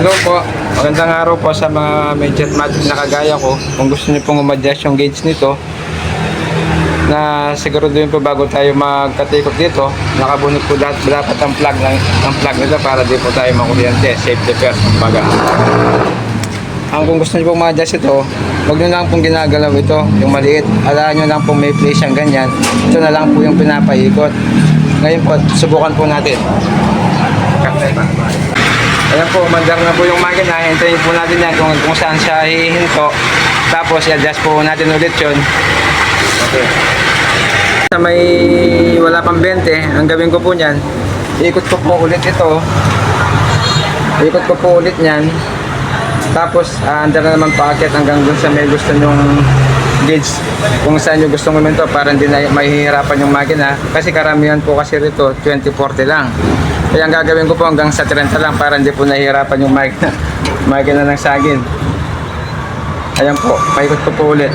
Hello po. Magandang araw po sa mga may jetmatic na kagaya ko. Kung gusto niyo pong umadjust yung gauge nito, na siguro din po bago tayo magkatikot dito, nakabunot po dapat, dapat ang plug ng, ang plug nito para di po tayo makuryente. Safety first, kumbaga. Ang kung gusto niyo pong ma-adjust ito, huwag niyo lang pong ginagalaw ito, yung maliit. Alaan niyo lang pong may place siyang ganyan. Ito na lang po yung pinapaikot. Ngayon po, subukan po natin. Ayan po, mandar na po yung makina. Hintayin po natin yan kung, kung saan siya hihinto. Tapos, i-adjust po natin ulit yun. Okay. Sa may wala pang 20, ang gawin ko po niyan, ikot ko po ulit ito. Ikot ko po ulit niyan. Tapos, ah, andar na naman paakit hanggang dun sa may gusto nyong gauge kung saan nyo gustong uminto para hindi na mahihirapan yung makina. Kasi karamihan po kasi rito, 2040 lang. Kaya ang gagawin ko po hanggang sa 30 lang para hindi po nahihirapan yung makina, makina ng sagin. Ayan po, paikot ko po ulit.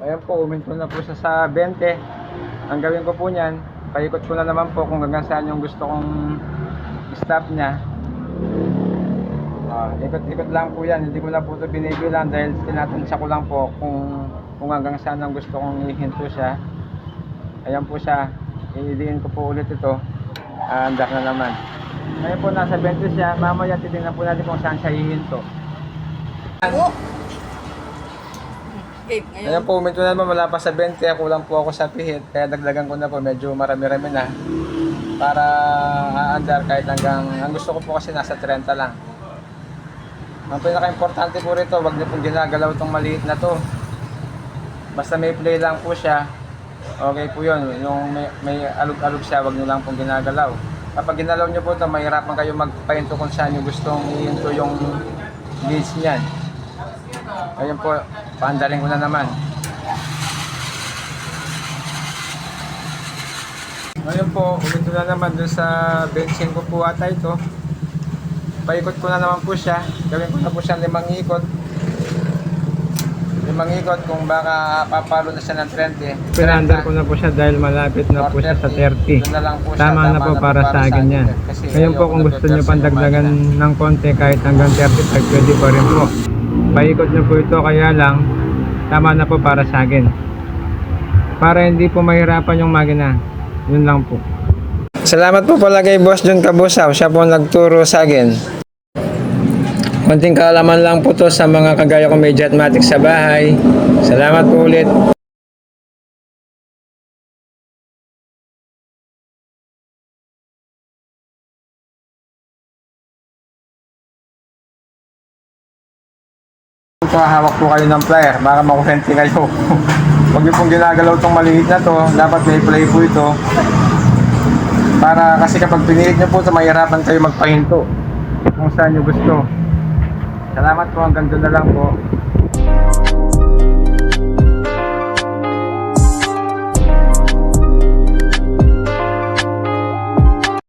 Ayan po, uminto na po siya sa 20. Ang gawin ko po niyan, paikot ko na naman po kung hanggang saan yung gusto kong stop niya. Ah, ikot-ikot lang po yan, hindi ko na po ito binibilan dahil tinatansya ko lang po kung, kung hanggang saan ang gusto kong ihinto siya. Ayan po siya, iidiin ko po ulit ito. Ah, andak na naman. Ngayon po nasa 20 siya, mamaya titignan po natin kung saan siya hihinto. Okay, ngayon. Ayan po, uminto na naman pa sa 20, kulang po ako sa pihit, kaya dagdagan ko na po, medyo marami-rami na. Para aandar kahit hanggang, ang gusto ko po kasi nasa 30 lang. Ang pinaka-importante po rito, wag niyo pong ginagalaw itong maliit na to. Basta may play lang po siya, okay po yun. Yung may, may alog-alog siya, wag niyo lang pong ginagalaw. Kapag ginalaw niyo po ito, mahirapan kayo magpahinto kung saan niyo gustong ihinto yung gauge niyan. Ayun po, paandarin ko na naman. Ngayon po, uminto na naman dun sa benching ko po ata ito. Paikot ko na naman po siya. Gawin ko na po siya limang ikot. Limang ikot kung baka papalo na siya ng 30. Pinandar ko na po siya dahil malapit na po siya sa 30. Doon na lang po siya. Tama na po para sa akin yan. Ngayon po kung gusto nyo nagpe-press pang yung dagdagan makina. ng konti kahit hanggang 35, pwede pa rin po. Paikot nyo po ito kaya lang, tama na po para sa akin. Para hindi po mahirapan yung magina. Yun lang po. Salamat po pala kay Boss John Kabusaw. Siya po nagturo sa akin. Konting kaalaman lang po to sa mga kagaya kong may jetmatic sa bahay. Salamat po ulit. Hawak po kayo ng flyer para makurente kayo. Huwag niyo pong ginagalaw itong maliit na to. Dapat may play po ito. Para kasi kapag pinilit niyo po ito, mahirapan kayo magpahinto kung saan niyo gusto. Salamat po, hanggang doon na lang po.